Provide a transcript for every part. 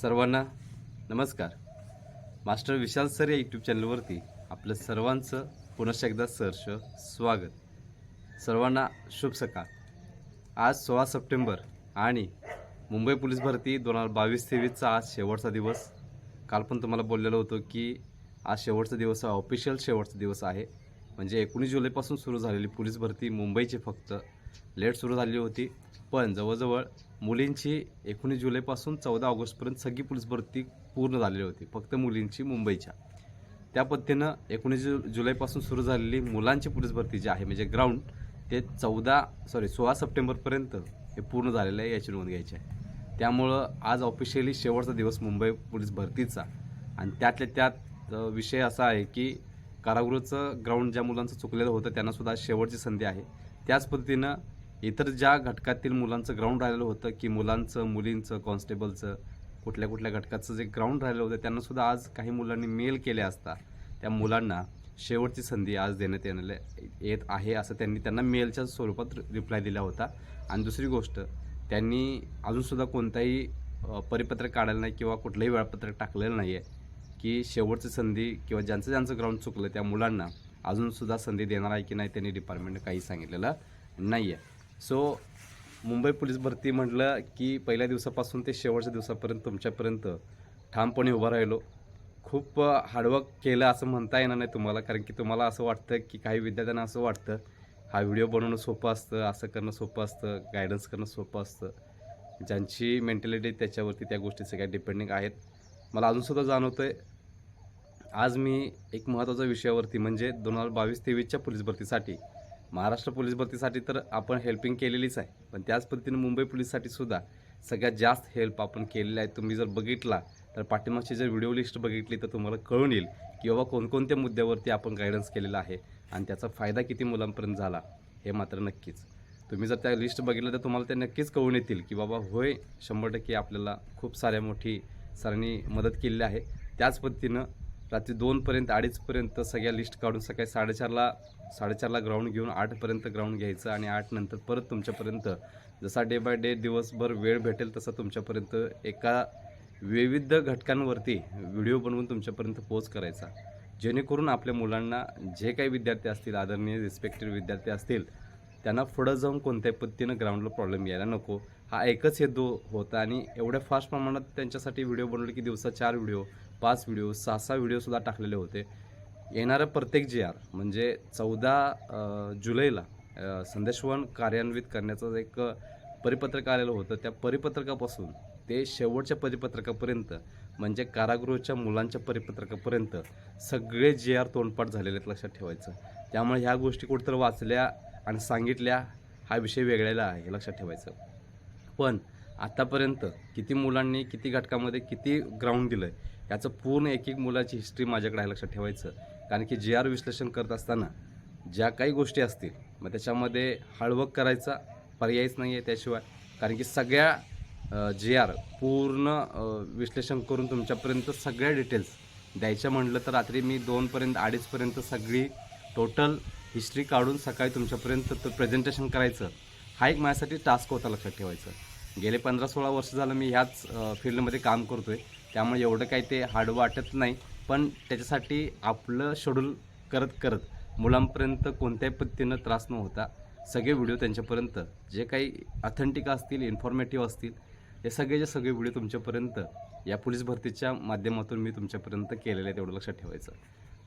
सर्वांना नमस्कार. Master Vishal sir या यूट्यूब चॅनलवरती आपलं सर्वांचं पुनश्च एकदा सहर्ष स्वागत. सर्वांना शुभ सकाळ. आज सोळा सप्टेंबर आणि मुंबई पोलीस भरती दोन हजार बावीस तेवीसचा आज शेवटचा दिवस. काल पण तुम्हाला बोललेलो होतो की आज शेवटचा दिवस हा ऑफिशियल शेवटचा दिवस आहे. म्हणजे एकोणीस जुलैपासून सुरू झालेली पोलीस भरती मुंबईची फक्त लेट सुरू झालेली होती. पण जवळजवळ मुलींची एकोणीस जुलैपासून चौदा ऑगस्टपर्यंत सगळी पोलीस भरती पूर्ण झालेली होती. फक्त मुलींची मुंबईच्या. त्या पद्धतीनं एकोणीस जु जुलैपासून सुरू झालेली मुलांची पोलीस भरती जी आहे म्हणजे ग्राउंड ते चौदा सॉरी सोळा सप्टेंबरपर्यंत हे पूर्ण झालेलं आहे याची नोंद घ्यायची आहे. त्यामुळं आज ऑफिशियली शेवटचा दिवस मुंबई पोलीस भरतीचा. आणि त्यातल्या त्यात विषय असा आहे की कारागृहाचं ग्राउंड ज्या मुलांचं चुकलेलं होतं त्यांनासुद्धा शेवटची संधी आहे. त्याच पद्धतीनं इतर ज्या घटकातील मुलांचं ग्राउंड राहिलेलं होतं की मुलांचं मुलींचं कॉन्स्टेबलचं कुठल्या कुठल्या घटकाचं जे ग्राउंड राहिलं होतं त्यांना सुद्धा आज काही मुलांनी मेल केले असता त्या मुलांना शेवटची संधी आज देण्यात येणार येत आहे असं त्यांनी त्यांना मेलच्या स्वरूपात रिप्लाय दिला होता. आणि दुसरी गोष्ट त्यांनी अजूनसुद्धा कोणताही परिपत्रक काढलेलं नाही किंवा कुठलंही वेळापत्रक टाकलेलं नाही आहे की शेवटची संधी किंवा ज्यांचं ज्यांचं ग्राउंड चुकलं त्या मुलांना अजूनसुद्धा संधी देणार आहे की नाही त्यांनी डिपार्टमेंटनं काही सांगितलेलं नाही आहे सो मुंबई पोलीस भरती म्हटलं की पहिल्या दिवसापासून ते शेवटच्या दिवसापर्यंत तुमच्यापर्यंत ठामपणे उभा राहिलो. खूप हार्डवर्क केलं असं म्हणता येणार नाही तुम्हाला कारण की तुम्हाला असं वाटतं की काही विद्यार्थ्यांना असं वाटतं हा व्हिडिओ बनवणं सोपं असतं असं करणं सोपं असतं गायडन्स करणं सोपं असतं. ज्यांची मेंटॅलिटी त्याच्यावरती त्या गोष्टी सगळ्या डिपेंडिंग आहेत. मला अजूनसुद्धा जाणवतं आहे आज मी एक महत्त्वाच्या विषयावरती म्हणजे दोन हजार बावीस तेवीसच्या पोलीस भरतीसाठी महाराष्ट्र पोलीस भरतीसाठी तर आपण हेल्पिंग केलेलीच आहे. पण त्याच पद्धतीने मुंबई पोलीससाठी सुद्धा सगळ्यात जास्त हेल्प आपण केलेली आहे. तुम्ही जर बघितला तर पाठीमागची जर व्हिडिओ लिस्ट बघितली तर तुम्हाला कळून येईल की बाबा कोणकोणत्या मुद्द्यावरती आपण गायडन्स केलेला आहे आणि त्याचा फायदा किती मुलांपर्यंत झाला हे मात्र नक्कीच. तुम्ही जर त्या लिस्ट बघितलं तर तुम्हाला ते नक्कीच कळून येतील की बाबा होय शंभर टक्के आपल्याला खूप साऱ्या मोठी सरांनी मदत केलेली आहे. त्याच पद्धतीनं रात्री दोनपर्यंत अडीचपर्यंत सगळ्या लिस्ट काढून सकाळी साडेचारला साडेचारला ग्राउंड घेऊन आठपर्यंत ग्राउंड घ्यायचं आणि आठ नंतर परत तुमच्यापर्यंत. जसा डे बाय डे दिवसभर वेळ भेटेल तसा तुमच्यापर्यंत एका विविध घटकांवरती व्हिडिओ बनवून तुमच्यापर्यंत पोच करायचा. जेणेकरून आपल्या मुलांना जे काही विद्यार्थी असतील आदरणीय रिस्पेक्टेड विद्यार्थी असतील त्यांना पुढं जाऊन कोणत्याही पद्धतीनं ग्राउंडला प्रॉब्लेम यायला नको. हा एकच हेतू होता आणि एवढ्या फास्ट प्रमाणात त्यांच्यासाठी व्हिडिओ बनवले की दिवसा चार व्हिडिओ पाच व्हिडिओ सहा सहा व्हिडिओसुद्धा टाकलेले होते. येणारं प्रत्येक जे आर म्हणजे चौदा जुलैला संदेशवन कार्यान्वित करण्याचं एक परिपत्रक आलेलं होतं त्या परिपत्रकापासून ते शेवटच्या परिपत्रकापर्यंत म्हणजे कारागृहाच्या मुलांच्या परिपत्रकापर्यंत सगळे जे आर तोंडपाठ झालेले आहेत लक्षात ठेवायचं. त्यामुळे ह्या गोष्टी कुठंतरी वाचल्या आणि सांगितल्या हा विषय वेगळ्याला आहे हे लक्षात ठेवायचं. पण आतापर्यंत किती मुलांनी किती घटकामध्ये किती ग्राउंड दिलं आहे याचं पूर्ण एक एक मुलाची हिस्ट्री माझ्याकडे आहे लक्षात ठेवायचं. कारण की जे आर विश्लेषण करत असताना ज्या काही गोष्टी असतील मग त्याच्यामध्ये हळवक करायचा पर्यायच नाही आहे त्याशिवाय. कारण की सगळ्या जे आर पूर्ण विश्लेषण करून तुमच्यापर्यंत सगळ्या डिटेल्स द्यायच्या म्हटलं तर रात्री मी दोनपर्यंत अडीचपर्यंत सगळी टोटल हिस्ट्री काढून सकाळी तुमच्यापर्यंत तर प्रेझेंटेशन करायचं. हा एक माझ्यासाठी टास्क होता लक्षात ठेवायचं. गेले पंधरा सोळा वर्ष झालं मी ह्याच फील्डमध्ये काम करतो आहे त्यामुळे एवढं काही ते हार्ड वाटत नाही. पण त्याच्यासाठी आपलं शेड्यूल करत करत मुलांपर्यंत कोणत्याही पद्धतीनं त्रास न होता सगळे व्हिडिओ त्यांच्यापर्यंत जे काही ऑथेंटिक असतील इन्फॉर्मेटिव्ह असतील हे सगळेचे सगळे व्हिडिओ तुमच्यापर्यंत या पोलीस भरतीच्या माध्यमातून मी तुमच्यापर्यंत केलेले आहे तेवढं लक्षात ठेवायचं.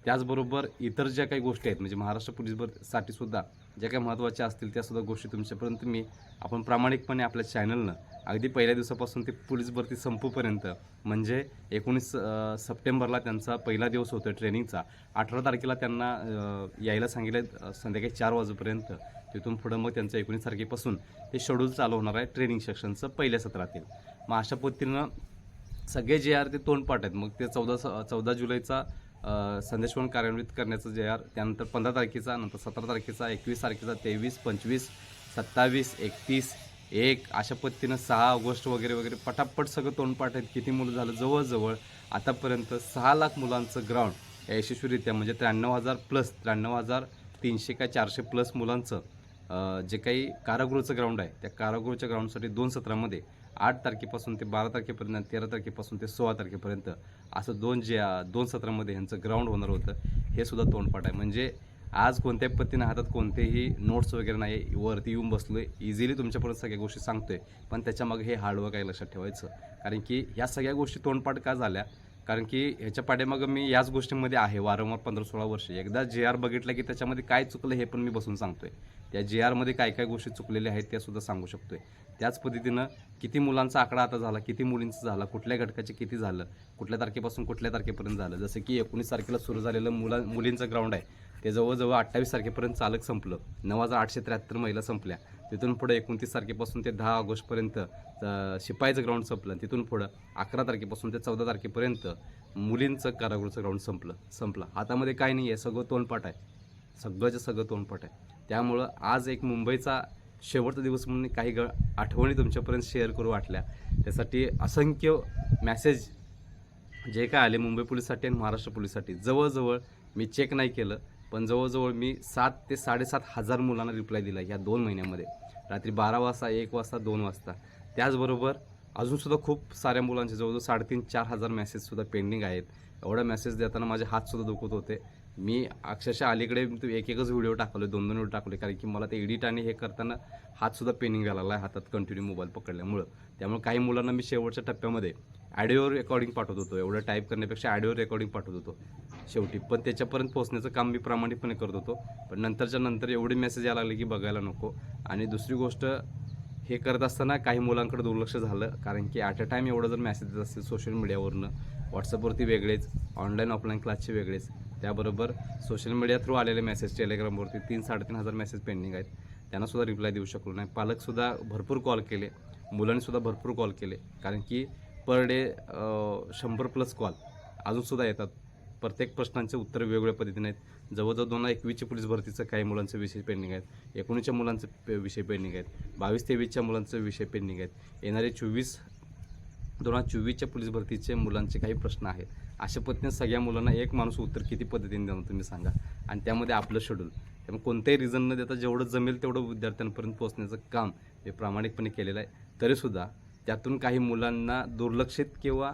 त्याचबरोबर इतर ज्या काही गोष्टी आहेत म्हणजे महाराष्ट्र पोलीस भरतीसाठी सुद्धा ज्या काही महत्त्वाच्या असतील त्यासुद्धा गोष्टी तुमच्यापर्यंत मी आपण प्रामाणिकपणे आपल्या चॅनलनं अगदी पहिल्या दिवसापासून ते पोलीस भरती संपूपर्यंत म्हणजे एकोणीस सप्टेंबरला त्यांचा पहिला दिवस होतो ट्रेनिंगचा. अठरा तारखेला त्यांना यायला सांगितलं संध्याकाळी चार वाजेपर्यंत. तिथून पुढं मग त्यांचं एकोणीस तारखेपासून ते शेड्यूल चालू होणार आहे ट्रेनिंग सेक्शनचं पहिल्या सत्रातील मग अशा पद्धतीनं सगळे जे आर ते तोंडपाठ आहेत मग ते चौदा चौदा जुलैचा संदेशवन कार्यान्वित करण्याचं जे आर त्यानंतर पंधरा तारखेचा नंतर सतरा तारखेचा एकवीस तारखेचा तेवीस पंचवीस सत्तावीस एकतीस एक अशा पद्धतीनं सहा ऑगस्ट वगैरे वगैरे पटापट सगळं तोंडपाठ आहेत. किती मुलं झालं? जवळजवळ आतापर्यंत सहा लाख मुलांचं ग्राउंड यशस्वीरित्या म्हणजे त्र्याण्णव हजार प्लस त्र्याण्णव हजार तीनशे काय चारशे प्लस मुलांचं जे काही कारागृहाचं ग्राउंड आहे त्या कारागृहाच्या ग्राउंडसाठी दोन सत्रामध्ये आठ तारखेपासून ते बारा तारखेपर्यंत आणि तेरा तारखेपासून ते सोळा तारखेपर्यंत असं दोन जे दोन सत्रामध्ये ह्यांचं ग्राउंड होणार होतं हे सुद्धा तोंडपाठ आहे. म्हणजे आज कोणत्याही पद्धतीनं हातात कोणतेही नोट्स वगैरे नाही वरती येऊन बसलो आहे इझिली तुमच्यापर्यंत सगळ्या गोष्टी सांगतोय पण त्याच्यामागे हे हार्डवर्क आहे लक्षात ठेवायचं. कारण की ह्या सगळ्या गोष्टी तोंडपाठ का झाल्या? कारण की ह्याच्या पाठीमागं मी याच गोष्टीमध्ये आहे वारंवार पंधरा सोळा वर्ष. एकदा जे आर बघितलं की त्याच्यामध्ये काय चुकलं हे पण मी बसून सांगतोय. त्या जे आरमध्ये काय काय गोष्टी चुकलेल्या आहेत त्या सुद्धा सांगू शकतोय. त्याच पद्धतीनं किती मुलांचा आकडा आता झाला किती मुलींचं झाला कुठल्या घटकाचे किती झालं कुठल्या तारखेपासून कुठल्या तारखेपर्यंत झालं. जसं की एकोणीस तारखेला सुरू झालेलं मुला मुलींचं ग्राउंड आहे. ते जवळजवळ अठ्ठावीस तारखेपर्यंत चालक संपलं. नऊ हजार आठशे त्र्याहत्तर महिला संपल्या. तिथून पुढे एकोणतीस तारखेपासून ते दहा ऑगस्टपर्यंत शिपाईचं ग्राउंड संपलं. तिथून पुढं अकरा तारखेपासून ते चौदा तारखेपर्यंत मुलींचं कारागृहाचं ग्राउंड संपलं संपलं. हातामध्ये काय नाही आहे सगळं तोंडपाठ आहे. सगळंच्या सगळं तोंडपाठ आहे. त्यामुळं आज एक मुंबईचा शेवटचा दिवस म्हणून काही ग आठवणी तुमच्यापर्यंत शेअर करू वाटल्या. त्यासाठी असंख्य मॅसेज जे काय आले मुंबई पोलीससाठी आणि महाराष्ट्र पोलीससाठी. जवळजवळ मी चेक नाही केलं. पण जवळजवळ मी सात ते साडेसात हजार मुलांना रिप्लाय दिला ह्या दोन महिन्यामध्ये. रात्री बारा वाजता एक वाजता दोन वाजता. त्याचबरोबर अजूनसुद्धा खूप साऱ्या मुलांचे जवळजवळ साडेतीन चार हजार मेसेजसुद्धा पेंडिंग आहेत. एवढा मेसेज देताना माझे हातसुद्धा दुखत होते. मी अक्षरशः अलीकडे तो एक एकच व्हिडिओ टाकलो दोन दोन व्हिडिओ टाकले कारण की मला ते एडिट आणि हे करताना हातसुद्धा पेनिंग व्हायला लागला आहे हातात कंटिन्यू मोबाईल पकडल्यामुळं. त्यामुळे काही मुलांना मी शेवटच्या टप्प्यामध्ये ॲडिओ रेकॉर्डिंग पाठवत होतो. एवढं टाईप करण्यापेक्षा ॲडिओ रेकॉर्डिंग पाठवत होतो. शेवटी. पण त्याच्यापर्यंत पोहोचण्याचं काम मी प्रामाणिकपणे करत होतो. पण नंतरच्या नंतर एवढे मेसेज यायला लागले की बघायला नको. आणि दुसरी गोष्ट हे करत असताना काही मुलांकडे दुर्लक्ष झालं. कारण की ॲट अ टाईम एवढं जर मेसेज येत असतील सोशल मीडियावरनं व्हॉट्सअपवरती वेगळेच ऑनलाईन ऑफलाईन क्लासचे वेगळेच. त्याबरोबर सोशल मीडिया थ्रू आलेले मेसेज टेलिग्रामवरती तीन साडेतीन हजार मेसेज पेंडिंग आहेत. त्यांनासुद्धा रिप्लाय देऊ शकलो नाही. पालकसुद्धा भरपूर कॉल. केले मुलांनीसुद्धा भरपूर कॉल केले. कारण की पर डे शंभर प्लस कॉल. अजूनसुद्धा येतात. प्रत्येक प्रश्नांचे उत्तर वेगवेगळ्या पद्धतीने आहेत. जवळजवळ दोन हजार एकवीसच्या पोलीस भरतीचं काही मुलांचे विषय पेंडिंग आहेत. एकोणीसच्या मुलांचे पे- विषय पेंडिंग आहेत. बावीस तेवीसच्या मुलांचे विषय पेंडिंग आहेत. येणारे चोवीस दोन हजार चोवीसच्या पोलीस भरतीचे मुलांचे काही प्रश्न आहेत. अशा पद्धतीने सगळ्या मुलांना एक माणूस उत्तर किती पद्धतीने देणार तुम्ही सांगा. आणि त्यामध्ये आपलं शेड्यूल त्यामुळे कोणत्याही रिझन न देता जेवढं जमेल तेवढं विद्यार्थ्यांपर्यंत पोहोचण्याचं काम हे प्रामाणिकपणे केलेलं आहे. तरीसुद्धा त्यातून काही मुलांना दुर्लक्षित किंवा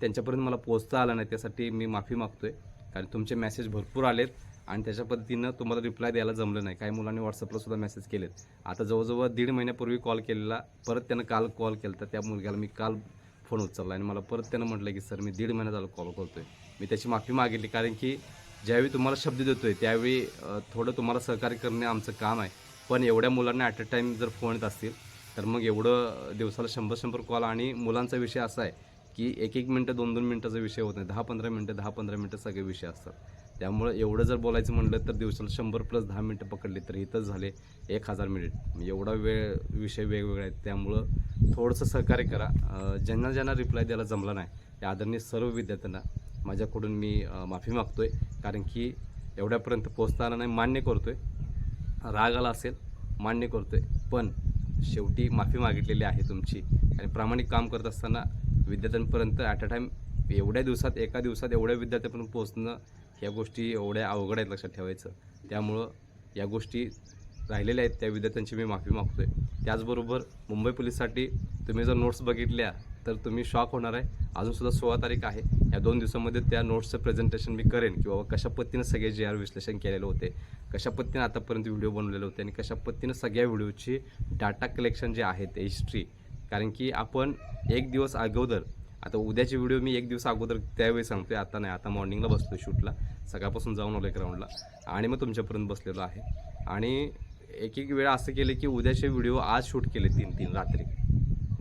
त्यांच्यापर्यंत मला पोहोचता आलं नाही त्यासाठी मी माफी मागतो आहे कारण तुमचे मेसेज भरपूर आलेत आणि त्याच्या पद्धतीनं तुम्हाला रिप्लाय द्यायला जमलं नाही. काही मुलांनी व्हॉट्सअपला सुद्धा मेसेज केलेत. आता जवळजवळ दीड महिन्यापूर्वी कॉल केलेला परत त्यानं काल कॉल केला तर त्या मुलग्याला मी काल फोन उचलला आणि मला परत त्यानं म्हटलं की सर मी दीड महिना झालं कॉल आहे मी त्याची माफी मागितली कारण की ज्यावेळी तुम्हाला शब्द देतो आहे त्यावेळी थोडं तुम्हाला सहकार्य करणे आमचं काम आहे. पण एवढ्या मुलांना ॲट अ टाईम जर फोन येत असतील तर मग एवढं दिवसाला शंभर शंभर कॉल आणि मुलांचा विषय असा आहे की एक एक मिनटं दोन दोन मिनटाचा विषय होत नाही. दहा पंधरा मिनटं दहा पंधरा मिनटं सगळे विषय असतात. त्यामुळं एवढं जर बोलायचं म्हटलं तर दिवसाला शंभर प्लस दहा मिनटं पकडली तर इथंच झाले एक हजार मिनिट. एवढा वेळ विषय वेगवेगळा आहेत. त्यामुळं थोडंसं सहकार्य करा. ज्यांना ज्यांना रिप्लाय द्यायला जमला नाही त्या आदरणीय सर्व विद्यार्थ्यांना माझ्याकडून मी माफी मागतो आहे कारण की एवढ्यापर्यंत पोचताना नाही मान्य करतो आहे राग आला असेल मान्य करतो आहे पण शेवटी माफी मागितलेली आहे तुमची. आणि प्रामाणिक काम करत असताना विद्यार्थ्यांपर्यंत ॲट अ टाईम एवढ्या दिवसात एका दिवसात एवढ्या विद्यार्थ्यांपर्यंत पोहोचणं ह्या गोष्टी एवढ्या अवघड आहेत लक्षात ठेवायचं. त्यामुळं या गोष्टी राहिलेल्या आहेत त्या विद्यार्थ्यांची मी माफी मागतोय. त्याचबरोबर मुंबई पोलीससाठी तुम्ही जर नोट्स बघितल्या तर तुम्ही शॉक होणार आहे. अजूनसुद्धा सोळा तारीख आहे. या दोन दिवसामध्ये त्या नोट्सचं प्रेझेंटेशन मी करेन की बाबा कशा पद्धतीनं सगळे जे आर विश्लेषण केलेलं होते. कशा पद्धतीनं आतापर्यंत व्हिडिओ बनवलेले होते आणि कशा पद्धतीनं सगळ्या व्हिडिओची डाटा कलेक्शन जे आहे ते हिस्ट्री कारण की आपण एक दिवस अगोदर आता उद्याचे व्हिडिओ मी एक दिवस अगोदर त्यावेळी सांगतोय आता नाही आता मॉर्निंगला बसतो शूटला सकाळपासून जाऊन आलो ग्राउंडला आणि मग तुमच्यापर्यंत बसलेलो आहे. आणि एक एक वेळा असं केलं की उद्याचे व्हिडिओ आज शूट केले तीन तीन रात्री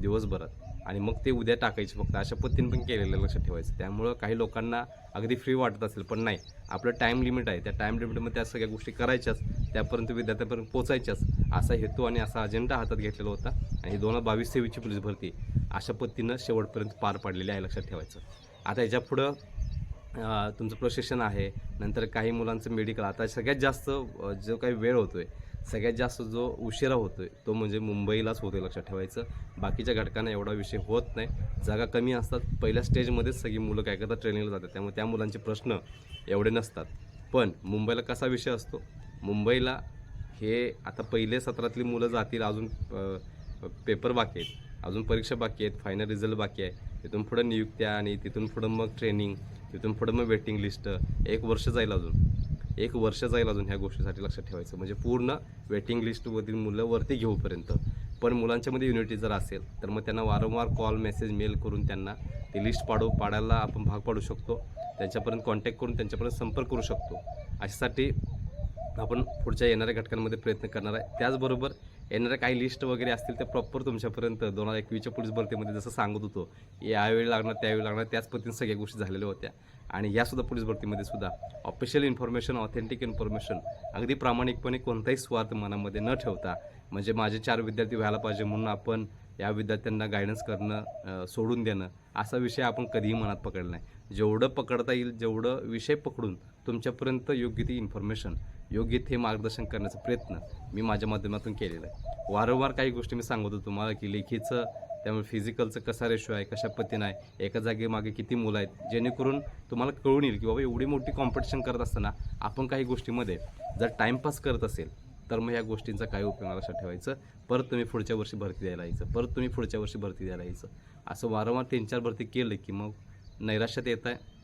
दिवसभरात. आणि मग ते उद्या टाकायचे फक्त अशा पद्धतीने पण केलेलं लक्षात ठेवायचं. त्यामुळं काही लोकांना अगदी फ्री वाटत असेल पण नाही. आपलं टाईम लिमिट आहे. त्या टाईम लिमिटमध्ये त्या सगळ्या गोष्टी करायच्याच त्यापर्यंत विद्यार्थ्यांपर्यंत पोचायच्याच. असा हेतू आणि असा अजेंडा हातात घेतलेला होता आणि दोन हजार बावीस तेवीसची पोलीस भरती अशा पद्धतीनं शेवटपर्यंत पार पाडलेली आहे लक्षात ठेवायचं. आता याच्या पुढं तुमचं प्रशिक्षण आहे नंतर काही मुलांचं मेडिकल आता सगळ्यात जास्त जो काही वेळ होतो आहे सगळ्यात जास्त जो उशिरा होतो आहे तो म्हणजे मुंबईलाच होतो लक्षात ठेवायचं. बाकीच्या घटकांना एवढा विषय होत नाही. जागा कमी असतात. पहिल्या स्टेजमध्येच सगळी मुलं काय करतात? ट्रेनिंगला जातात. त्यामुळे त्या मुलांचे प्रश्न एवढे नसतात. पण मुंबईला कसा विषय असतो? मुंबईला हे आता पहिले सत्रातली मुलं जातील अजून पेपर बाकी आहेत. अजून परीक्षा बाकी आहेत. फायनल रिझल्ट बाकी आहे. तिथून पुढं नियुक्त्या आणि तिथून पुढं मग ट्रेनिंग. तिथून पुढं मग वेटिंग लिस्ट. एक वर्ष जाईल अजून. एक वर्ष जाईल अजून ह्या गोष्टीसाठी लक्षात ठेवायचं. म्हणजे पूर्ण वेटिंग लिस्टमधील मुलं वरती घेऊपर्यंत. पण मुलांच्यामध्ये युनिटी जर असेल तर मग त्यांना वारंवार कॉल मेसेज मेल करून त्यांना ती लिस्ट पाडू पाडायला आपण भाग पाडू शकतो. त्यांच्यापर्यंत कॉन्टॅक्ट करून त्यांच्यापर्यंत संपर्क करू शकतो. अशासाठी आपण पुढच्या येणाऱ्या घटकांमध्ये प्रयत्न करणार आहे. त्याचबरोबर येणाऱ्या काही लिस्ट वगैरे असतील ते प्रॉपर तुमच्यापर्यंत. दोन हजार एकवीसच्या पोलीस भरतीमध्ये जसं सांगत होतो यावेळी लागणार त्यावेळी लागणार त्याच पद्धतीने सगळ्या गोष्टी झालेल्या होत्या. आणि यासुद्धा पोलीस भरतीमध्ये सुद्धा ऑफिशियल इन्फॉर्मेशन ऑथेंटिक इन्फॉर्मेशन अगदी प्रामाणिकपणे कोणताही स्वार्थ मनामध्ये न ठेवता म्हणजे माझे चार विद्यार्थी व्हायला पाहिजे म्हणून आपण या विद्यार्थ्यांना गायडन्स करणं सोडून देणं असा विषय आपण कधीही मनात पकडला नाही. जेवढं पकडता येईल जेवढं विषय पकडून तुमच्यापर्यंत योग्य ती इन्फॉर्मेशन योग्य ते मार्गदर्शन करण्याचा प्रयत्न मी माझ्या माध्यमातून केलेला आहे. वारंवार काही गोष्टी मी सांगत होतो तुम्हाला की लेखीचं त्यामुळे फिजिकलचं कसा रेशो आहे कशा पद्धतीनं आहे एका जागेमागे किती मुलं आहेत जेणेकरून तुम्हाला कळून येईल की बाबा एवढी मोठी कॉम्पिटिशन करत असताना आपण काही गोष्टीमध्ये जर टाईमपास करत असेल तर मग ह्या गोष्टींचा काय उपयोग लक्षात ठेवायचं. परत तुम्ही पुढच्या वर्षी भरती द्यायला यायचं परत तुम्ही पुढच्या वर्षी भरती द्यायला यायचं. असं वारंवार तीन चार भरती केलं की मग नैराश्यात येत आहे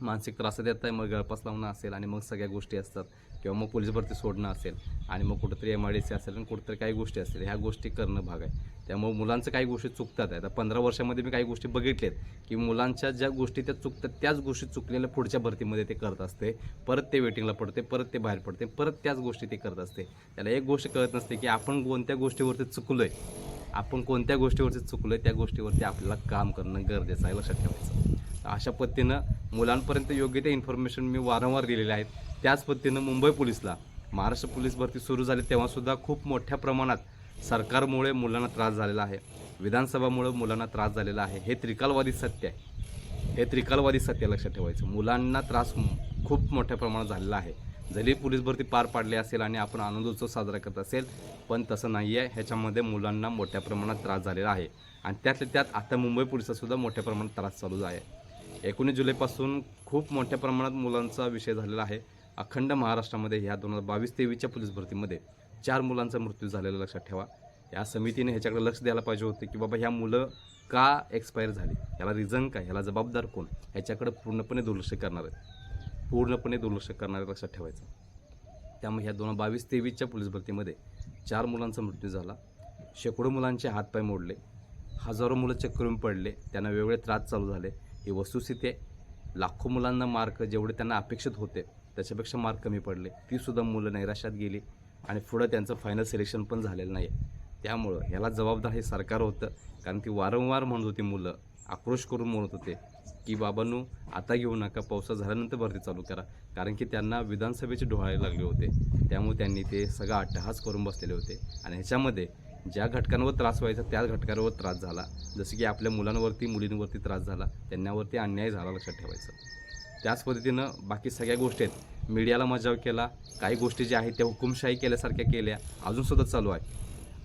मानसिक त्रासात येत आहे मग गळपास लावणं असेल आणि मग सगळ्या गोष्टी असतात. किंवा मग पोलीस भरती सोडणं असेल आणि मग कुठंतरी एम आय डी सी असेल आणि कुठंतरी काही गोष्टी असतील ह्या गोष्टी करणं भाग आहे. त्यामुळे मुलांचं काही गोष्टी चुकतात आहे आता पंधरा वर्षामध्ये मी काही गोष्टी बघितल्यात की मुलांच्या ज्या गोष्टी त्या चुकतात त्याच गोष्टी चुकलेल्या पुढच्या भरतीमध्ये ते करत असते. परत ते वेटिंगला पडते परत ते बाहेर पडते परत त्याच गोष्टी ते करत असते. त्याला एक गोष्ट कळत नसते की आपण कोणत्या गोष्टीवरती चुकलो आहे आपण कोणत्या गोष्टीवरती चुकलो आहे त्या गोष्टीवरती आपल्याला काम करणं गरजेचं आहे लक्षात ठेवायचं. तर अशा पद्धतीनं मुलांपर्यंत योग्य ते इन्फॉर्मेशन मी वारंवार दिलेले आहेत. त्याच पद्धतीनं मुंबई पोलीसला महाराष्ट्र पोलीस भरती सुरू झाली तेव्हासुद्धा खूप मोठ्या प्रमाणात सरकारमुळे मुलांना त्रास झालेला आहे. विधानसभामुळे मुलांना त्रास झालेला आहे. हे त्रिकालवादी सत्य आहे. हे त्रिकालवादी सत्य लक्षात ठेवायचं. मुलांना त्रास खूप मोठ्या प्रमाणात झालेला आहे. जरी पोलीस भरती पार पाडली असेल आणि आपण आनंदोत्सव साजरा करत असेल पण तसं नाही आहे ह्याच्यामध्ये मुलांना मोठ्या प्रमाणात त्रास झालेला आहे. आणि त्यातल्या त्यात आता मुंबई पोलिसातसुद्धा मोठ्या प्रमाणात त्रास चालू आहे. एकोणीस जुलैपासून खूप मोठ्या प्रमाणात मुलांचा विषय झालेला आहे. अखंड महाराष्ट्रामध्ये ह्या दोन हजार बावीस तेवीसच्या पोलीस भरतीमध्ये चार मुलांचा मृत्यू झालेला लक्षात ठेवा. या समितीने ह्याच्याकडे लक्ष द्यायला पाहिजे होते की बाबा ह्या मुलं का एक्सपायर झाली? ह्याला रिझन काय? ह्याला जबाबदार कोण? ह्याच्याकडे पूर्णपणे दुर्लक्ष करणार. आहे पूर्णपणे दुर्लक्ष करणार आहे लक्षात ठेवायचं. त्यामुळे ह्या दोन हजार बावीस तेवीसच्या पोलीस भरतीमध्ये चार मुलांचा मृत्यू झाला. शेकडो मुलांचे हातपाय मोडले. हजारो मुलं चक्करून पडले. त्यांना वेगवेगळे त्रास चालू झाले. ही वस्तुस्थिती आहे. लाखो मुलांना मार्क जेवढे त्यांना अपेक्षित होते त्याच्यापेक्षा मार्क कमी पडले. तीसुद्धा मुलं नैराश्यात गेली आणि पुढं त्यांचं फायनल सिलेक्शन पण झालेलं नाही आहे त्यामुळं ह्याला जबाबदार हे सरकार होतं. कारण ती वारंवार म्हणत होती मुलं आक्रोश करून म्हणत होते की बाबांनो आता घेऊ नका पावसा झाल्यानंतर भरती चालू करा. कारण की त्यांना विधानसभेचे डोहाळे लागले होते. त्यामुळे त्यांनी ते सगळा अट्टहास करून बसलेले होते. आणि ह्याच्यामध्ये ज्या घटकांवर त्रास व्हायचा त्याच घटकांवर त्रास झाला. जसं की आपल्या मुलांवरती मुलींवरती त्रास झाला त्यांच्यावरती अन्याय झाला लक्षात ठेवायचं. त्याच पद्धतीनं बाकी सगळ्या गोष्टी आहेत. मीडियाला मजाव केला काही गोष्टी ज्या आहेत त्या हुकुमशाही केल्यासारख्या केल्या अजूनसुद्धा चालू आहे.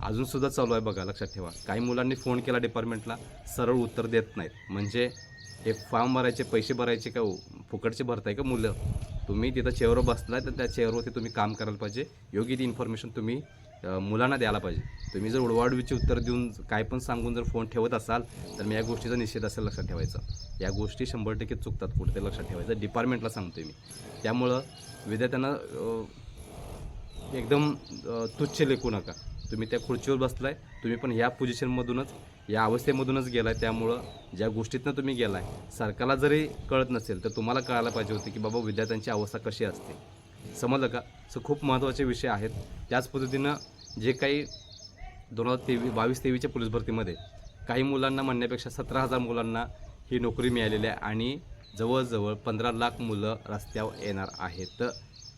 अजूनसुद्धा चालू आहे बघा लक्षात ठेवा. काही मुलांनी फोन केला डिपार्टमेंटला सरळ उत्तर देत नाहीत. म्हणजे हे फॉर्म भरायचे पैसे भरायचे का फुकटचे भरताय का मुलं? तुम्ही तिथं चेअरवर बसलाय तर त्या चेअरवरती तुम्ही काम करायला पाहिजे. योग्य ती इन्फॉर्मेशन तुम्ही मुलांना द्यायला पाहिजे. तुम्ही जर उडवाडवीची उत्तर देऊन काय पण सांगून जर फोन ठेवत असाल तर मी या गोष्टीचा निषेध असेल लक्षात ठेवायचा. या गोष्टी शंभर टक्के चुकतात कुठे ते लक्षात ठेवायचं. डिपार्टमेंटला सांगतोय मी. त्यामुळं विद्यार्थ्यांना एकदम तुच्छ लेखू नका. तुम्ही त्या खुर्चीवर बसलाय तुम्ही पण ह्या पोझिशनमधूनच या अवस्थेमधूनच गेलाय. त्यामुळं ज्या गोष्टीतनं तुम्ही गेलाय सरकारला जरी कळत नसेल तर तुम्हाला कळायला पाहिजे होते की बाबा विद्यार्थ्यांची अवस्था कशी असते. समजलं का? सो खूप महत्त्वाचे विषय आहेत. त्याच पद्धतीनं जे काही दोन हजार तेवीस बावीस तेवीसच्या पोलीस भरतीमध्ये काही मुलांना म्हणण्यापेक्षा सतरा हजार मुलांना ही नोकरी मिळालेली आहे आणि जवळजवळ पंधरा लाख मुलं रस्त्यावर येणार आहेत. तर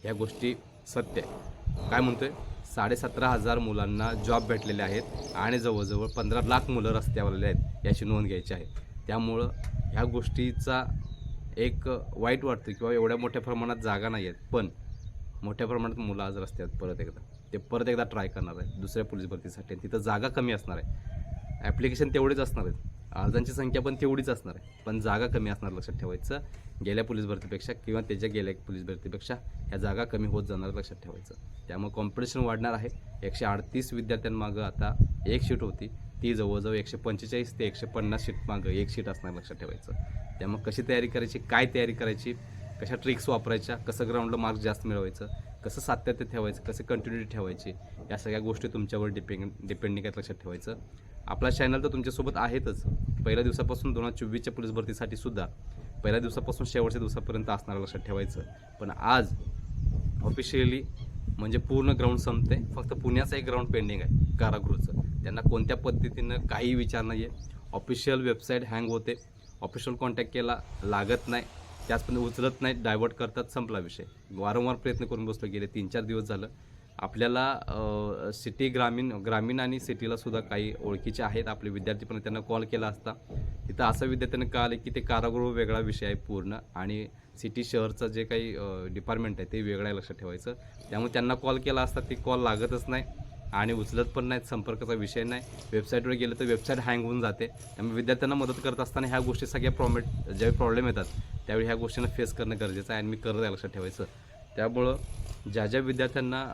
ह्या गोष्टी सत्य आहे. काय म्हणतोय? साडेसतरा हजार मुलांना जॉब भेटलेले आहेत आणि जवळजवळ पंधरा लाख मुलं रस्त्यावर आहेत याची नोंद घ्यायची आहे. त्यामुळं ह्या गोष्टीचा एक वाईट वाटतं किंवा एवढ्या मोठ्या प्रमाणात जागा नाही आहेत. पण मोठ्या प्रमाणात मुलं आज रस्त्यात परत एकदा ते परत एकदा ट्राय करणार आहे दुसऱ्या पोलीस भरतीसाठी. तिथं जागा कमी असणार आहे. ॲप्लिकेशन तेवढेच असणार आहेत. अर्जांची संख्या पण तेवढीच असणार आहे. पण जागा कमी असणार लक्षात ठेवायचं. गेल्या पोलीस भरतीपेक्षा किंवा त्याच्या गेल्या पोलीस भरतीपेक्षा ह्या जागा कमी होत जाणार लक्षात ठेवायचं. त्यामुळे कॉम्पिटिशन वाढणार आहे. एकशे अडतीस विद्यार्थ्यांमागं आता एक शीट होती. ती जवळजवळ एकशे पंचेचाळीस ते एकशे पन्नास शीट मागं एक शीट असणार लक्षात ठेवायचं. त्यामुळे कशी तयारी करायची काय तयारी करायची कशा ट्रिक्स वापरायच्या कसं ग्राउंडला मार्क्स जास्त मिळवायचं कसं सातत्य ठेवायचं कसं कंटिन्युटी ठेवायची या सगळ्या गोष्टी तुमच्यावर डिपेंड डिपेंडिंग आहेत लक्षात ठेवायचं. आपला चॅनल तर तुमच्यासोबत आहेतच. पहिल्या दिवसापासून दोन हजार चोवीसच्या पोलीस भरतीसाठी सुद्धा पहिल्या दिवसापासून शेवटच्या दिवसापर्यंत असणार लक्षात ठेवायचं. पण आज ऑफिशियली म्हणजे पूर्ण ग्राउंड संपते फक्त पुण्याचं एक ग्राउंड पेंडिंग आहे कारागृहचं. त्यांना कोणत्या पद्धतीनं काही विचार नाही आहे ऑफिशियल वेबसाईट हँग होते. ऑफिशियल कॉन्टॅक्ट केला लागत नाही. त्याचपणे उचलत नाही डायव्हर्ट करतात संपला विषय. वारंवार प्रयत्न करून बसलो गेले तीन चार दिवस झालं. आपल्याला सिटी ग्रामीण ग्रामीण आणि सिटीला सुद्धा काही ओळखीचे आहेत. आपले विद्यार्थी पण त्यांना कॉल केला असता. तिथं असं विद्यार्थ्यांना कळलं की ते कारागृह वेगळा विषय आहे पूर्ण आणि सिटी शहरचं जे काही डिपार्टमेंट आहे ते वेगळं आहे लक्षात ठेवायचं. त्यामुळे त्यांना कॉल केला असता ते कॉल लागतच नाही. आणि उचलत पण नाहीत संपर्काचा विषय नाही. वेबसाईटवर गेलं तर वेबसाईट हँग होऊन जाते. त्यामुळे विद्यार्थ्यांना मदत करत असताना ह्या गोष्टी सगळ्या प्रॉमेट ज्यावेळी प्रॉब्लेम येतात त्यावेळी ह्या गोष्टींना फेस करणं गरजेचं आहे आणि मी करत आहे लक्षात ठेवायचं. त्यामुळं ज्या ज्या विद्यार्थ्यांना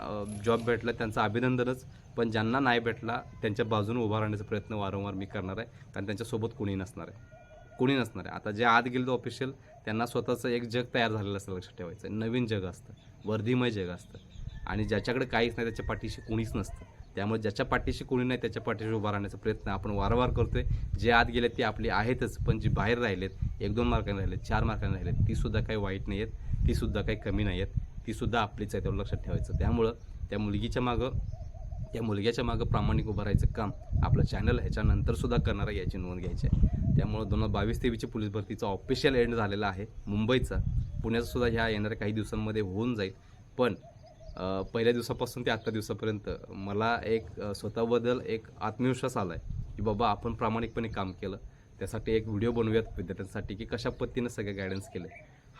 जॉब भेटला त्यांचं अभिनंदनच. पण ज्यांना नाही भेटला त्यांच्या बाजूने उभा राहण्याचा प्रयत्न वारंवार मी करणार आहे. कारण त्यांच्यासोबत कोणी नसणार आहे. कोणी नसणार आहे. आता जे आत गेलं ऑफिशियल त्यांना स्वतःचं एक जग तयार झालेलं असतं लक्षात ठेवायचं. नवीन जग असतं. वर्धीमय जग असतं. आणि ज्याच्याकडे काहीच नाही त्याच्या पाठीशी कोणीच नसतं. त्यामुळे ज्याच्या पाठीशी कोणी नाही त्याच्या पाठीशी उभा राहण्याचा प्रयत्न आपण वारंवार करतोय. जे आत गेले ते आपले आहेतच पण जे बाहेर राहिलेत एक दोन मार्कांनी राहिलेत चार मार्कांनी राहिलेत ती सुद्धा काही वाईट नाही आहेत ती सुद्धा काही कमी नाही आहेत ती सुद्धा आपलीच आहे तेवढं लक्षात ठेवायचं. त्यामुळं त्या मुलगीच्या मागं त्या मुलग्याच्या मागं प्रामाणिक उभं राहायचं काम आपलं चॅनल ह्याच्यानंतर सुद्धा करणार आहे याची नोंद घ्यायची आहे. त्यामुळं दोन हजार बावीस तेवीसची पोलीस भरतीचा ऑफिशियल एंड झालेला आहे मुंबईचा. पुण्याचा सुद्धा ह्या येणाऱ्या काही दिवसांमध्ये होऊन जाईल. पण पहिल्या दिवसापासून ते आत्ता दिवसापर्यंत मला एक स्वतःबद्दल एक आत्मविश्वास आला आहे की बाबा आपण प्रामाणिकपणे काम केलं. त्यासाठी एक व्हिडिओ बनवूयात विद्यार्थ्यांसाठी की कशा पद्धतीनं सगळं गायडन्स केलं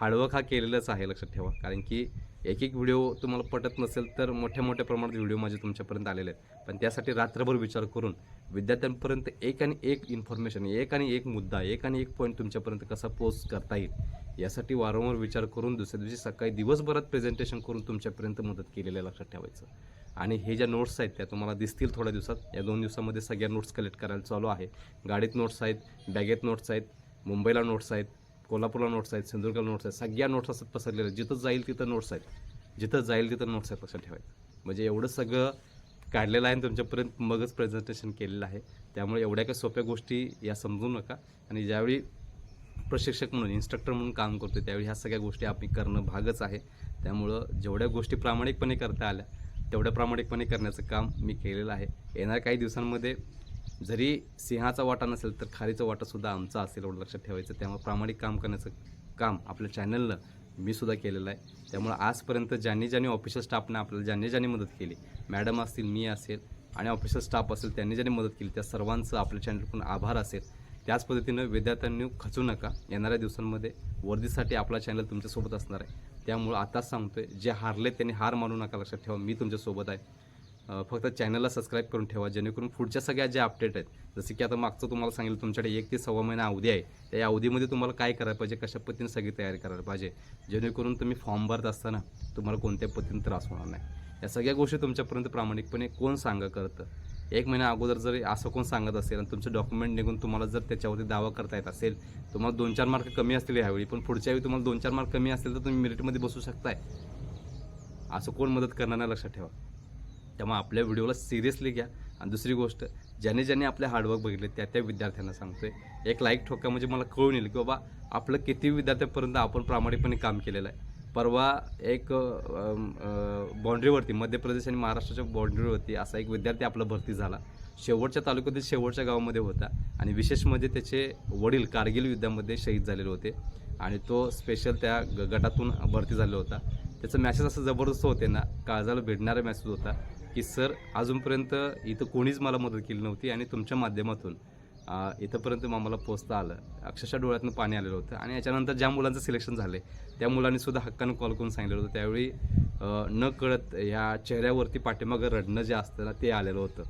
हार्डवर्क हा केलेलाच आहे लक्षात ठेवा. कारण की एक एक व्हिडिओ तुम्हाला पटत नसेल तर मोठ्या मोठ्या प्रमाणात व्हिडिओ माझे तुमच्यापर्यंत आलेले आहेत. पण त्यासाठी रात्रभर विचार करून विद्यार्थ्यांपर्यंत एक आणि एक इन्फॉर्मेशन एक आणि एक मुद्दा एक आणि एक पॉईंट तुमच्यापर्यंत कसा पोस्ट करता येईल यासाठी वारंवार विचार करून दुसऱ्या दिवशी सकाळी दिवसभरात प्रेझेंटेशन करून तुमच्यापर्यंत मदत केलेलं आहे लक्षात ठेवायचं. आणि हे ज्या नोट्स आहेत त्या तुम्हाला दिसतील थोड्या दिवसात. या दोन दिवसामध्ये सगळ्या नोट्स कलेक्ट करायला चालू आहे. गाडीत नोट्स आहेत बॅगेत नोट्स आहेत मुंबईला नोट्स आहेत कोल्हापूरला नोट्स आहेत सिंधुदुर्गला नोट्स आहेत सगळ्या नोट्स असतात पसरलेल्या जिथं जाईल तिथं नोट्स आहेत. जिथं जाईल तिथं नोट्स आहेत लक्षात ठेवायचं. म्हणजे एवढं सगळं काढलेला आहे आणि तुमच्यापर्यंत मगच प्रेझेंटेशन केलेलं आहे. त्यामुळे एवढ्या काही सोप्या गोष्टी या समजू नका. आणि ज्यावेळी प्रशिक्षक म्हणून इन्स्ट्रक्टर म्हणून काम करतो त्यावेळी ह्या सगळ्या गोष्टी आपण करणं भागच आहे. त्यामुळं जेवढ्या गोष्टी प्रामाणिकपणे करता आल्या तेवढ्या प्रामाणिकपणे करण्याचं काम मी केलेलं आहे. येणाऱ्या काही दिवसांमध्ये जरी सिंहाचा वाटा नसेल तर खारीचा वाटासुद्धा आमचा असेल एवढं लक्षात ठेवायचं. त्यामुळे प्रामाणिक काम करण्याचं काम आपल्या चॅनलनं मी सुद्धा केलेलं आहे. त्यामुळे आजपर्यंत ज्यांनी ज्यांनी ऑफिशियल स्टाफने आपल्याला ज्यांनी ज्यांनी मदत केली मॅडम असतील मी असेल आणि ऑफिशियल स्टाफ असेल त्यांनी ज्यांनी मदत केली त्या सर्वांचं आपल्या चॅनलकडून आभार असेल. त्याच पद्धतीनं विद्यार्थ्यांनी खचू नका. येणाऱ्या दिवसांमध्ये वर्दीसाठी आपला चॅनल तुमच्यासोबत असणार आहे. त्यामुळं आताच सांगतोय जे हारले त्यांनी हार मानू नका लक्षात ठेवा. मी तुमच्यासोबत आहे. फक्त चॅनलला सबस्क्राईब करून ठेवा जेणेकरून पुढच्या सगळ्या ज्या अपडेट आहेत जसं की आता मागचं तुम्हाला सांगितलं तुमच्याकडे एक ते सव्वा महिना अवधी आहे. त्या अवधीमध्ये तुम्हाला काय करायला पाहिजे कशा पद्धतीने सगळी तयारी करायला पाहिजे जेणेकरून तुम्ही फॉर्म भरत असताना तुम्हाला कोणत्या पद्धतीने त्रास होणार नाही. या सगळ्या गोष्टी तुमच्यापर्यंत प्रामाणिकपणे कोण सांगा करतं? एक महिना अगोदर जर असं कोण सांगत असेल आणि तुमचं डॉक्युमेंट निघून तुम्हाला जर त्याच्यावरती दावा करता येत असेल तुम्हाला दोन चार मार्क कमी असतील ह्यावेळी पण पुढच्या वेळी तुम्हाला दोन चार मार्क कमी असतील तर तुम्ही मेरिटमध्ये बसू शकताय. असं कोण मदत करणार नाही लक्षात ठेवा. त्यामुळे आपल्या व्हिडिओला सिरियसली घ्या. आणि दुसरी गोष्ट ज्याने ज्याने आपले हार्डवर्क बघितले त्या त्या विद्यार्थ्यांना सांगतोय. एक लाईक ठोका म्हणजे मला कळून येईल की बाबा आपलं किती विद्यार्थ्यांपर्यंत आपण प्रामाणिकपणे काम केलेलं आहे. परवा एक बाँड्रीवरती मध्य प्रदेश आणि महाराष्ट्राच्या बाँड्रीवरती असा एक विद्यार्थी आपला भरती झाला. शेवटच्या तालुक्यातील शेवटच्या गावामध्ये होता. आणि विशेष म्हणजे त्याचे वडील कारगिल युद्धामध्ये शहीद झालेले होते. आणि तो स्पेशल त्या ग गटातून भरती झालेला होता. त्याचं मॅसेज असं जबरदस्त होते ना काळजाला भेटणारा मॅसेज होता. की सर अजूनपर्यंत इथं कोणीच मला मदत केली नव्हती आणि तुमच्या माध्यमातून इथंपर्यंत आम्हाला पोचता आलं. अक्षरशः डोळ्यातून पाणी आलेलं होतं. आणि याच्यानंतर ज्या मुलांचं सिलेक्शन झाले त्या मुलांनी सुद्धा हक्कानं कॉल करून सांगितलेलं होतं. त्यावेळी न कळत या चेहऱ्यावरती पाठीमागं रडणं जे असतं ना ते आलेलं होतं.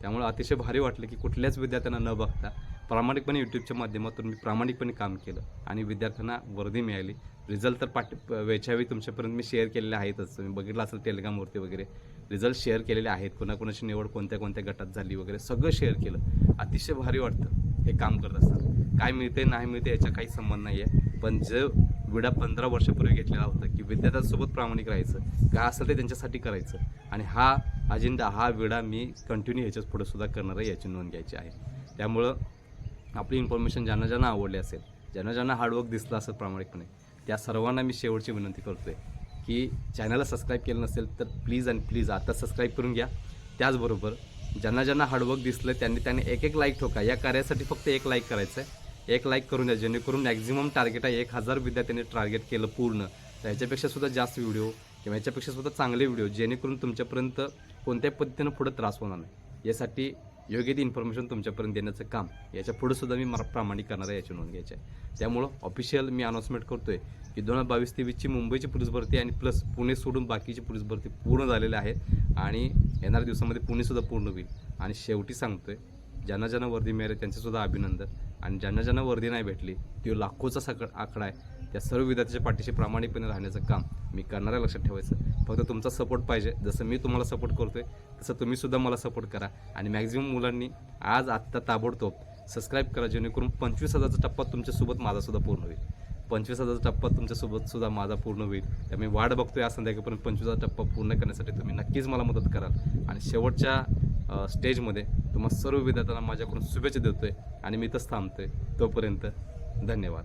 त्यामुळे अतिशय भारी वाटलं की कुठल्याच विद्यार्थ्यांना न बघता प्रामाणिकपणे यूट्यूबच्या माध्यमातून मी प्रामाणिकपणे काम केलं आणि विद्यार्थ्यांना वर्दी मिळाली. रिझल्ट तर पाठी वेळच्यावेळी तुमच्यापर्यंत मी शेअर केलेले आहेतच. तुम्ही बघितलं असेल टेलिग्रामवरती वगैरे. रिझल्ट शेअर केलेले आहेत. कोणाकोणाची निवड कोणत्या कोणत्या गटात झाली वगैरे सगळं शेअर केलं. अतिशय भारी वाटतं हे काम करत असताना. काय मिळते नाही मिळते याचा काही संबंध नाही आहे पण जे विडा पंधरा वर्षापूर्वी घेतलेला होता की विद्यार्थ्यांसोबत प्रामाणिक राहायचं काय असेल ते त्यांच्यासाठी करायचं. आणि हा अजेंडा हा विडा मी कंटिन्यू ह्याच्याच पुढे सुद्धा करणार आहे याची नोंद घ्यायची आहे. त्यामुळं आपली इन्फॉर्मेशन ज्यांना ज्यांना आवडली असेल ज्यांना ज्यांना हार्डवर्क दिसलं असेल प्रामाणिकपणे त्या सर्वांना मी शेवटची विनंती करतो आहे की चॅनलला सबस्क्राईब केलं नसेल तर प्लीज आणि प्लीज आता सबस्क्राईब करून घ्या. त्याचबरोबर ज्यांना ज्यांना हार्डवर्क दिसलं त्यांनी त्यांनी एक एक लाईक ठोका. या कार्यासाठी फक्त एक लाईक करायचं आहे एक लाईक करून द्या जेणेकरून मॅक्झिमम टार्गेट आहे एक हजार विद्यार्थ्यांनी टार्गेट केलं पूर्ण. तर ह्याच्यापेक्षा सुद्धा जास्त व्हिडिओ किंवा ह्याच्यापेक्षा सुद्धा चांगले व्हिडिओ जेणेकरून तुमच्यापर्यंत कोणत्याही पद्धतीनं पुढे त्रास होणार नाही. यासाठी योग्य ती इन्फॉर्मेशन तुमच्यापर्यंत देण्याचं काम. याच्यापुढे सुद्धा मी मला प्रामाणिक करणार आहे याची नोंद घ्यायची आहे. त्यामुळं ऑफिशियल मी अनाऊन्समेंट करतोय की दोन हजार बावीस तेवीसची मुंबईची पोलीस भरती आणि प्लस पुणे सोडून बाकीची पोलीस भरती पूर्ण झालेली आहे. आणि येणाऱ्या दिवसामध्ये पुणेसुद्धा पूर्ण होईल. आणि शेवटी सांगतोय ज्यांना ज्यांना वर्दी मिळाली त्यांचंसुद्धा अभिनंदन. आणि ज्यांना ज्यांना वर्दी नाही भेटली तो लाखोचा सक आकडा आहे. त्या सर्व विद्यार्थ्याच्या पाठीशी प्रामाणिकपणे राहण्याचं काम. मी करणाऱ्या लक्षात ठेवायचं. फक्त तुमचा सपोर्ट पाहिजे. जसं मी तुम्हाला सपोर्ट करतोय तसं तुम्हीसुद्धा मला सपोर्ट करा. आणि मॅक्झिमम मुलांनी आज आत्ता ताबडतोब सबस्क्राईब करा जेणेकरून पंचवीस हजारचा टप्पा तुमच्यासोबत माझासुद्धा पूर्ण होईल. पंचवीस हजारचा टप्पा तुमच्यासोबत सुद्धा माझा पूर्ण होईल. त्यामुळे वाट बघतोय या संध्याकाळपर्यंत पंचवीस हजार टप्पा पूर्ण करण्यासाठी तुम्ही नक्कीच मला मदत कराल. आणि शेवटच्या स्टेजमध्ये तुम्हाला सर्व विद्यार्थ्यांना माझ्याकडून शुभेच्छा देतोय. आणि मी इथंच थांबतोय. तोपर्यंत धन्यवाद.